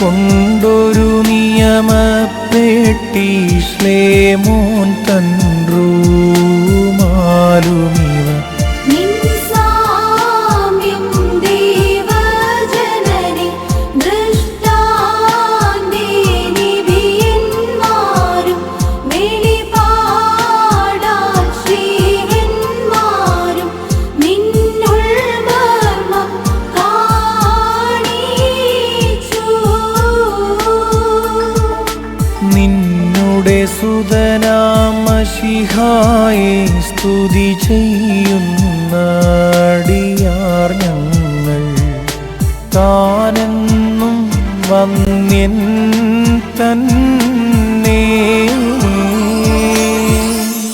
കൊണ്ടൊരു നിയമപ്പെട്ടി സുതനാമശിഹായെ സ്തുതി ചെയ്യുന്നടിയാർ ഞങ്ങൾ. താനെന്നും വന്നിൻ തൻ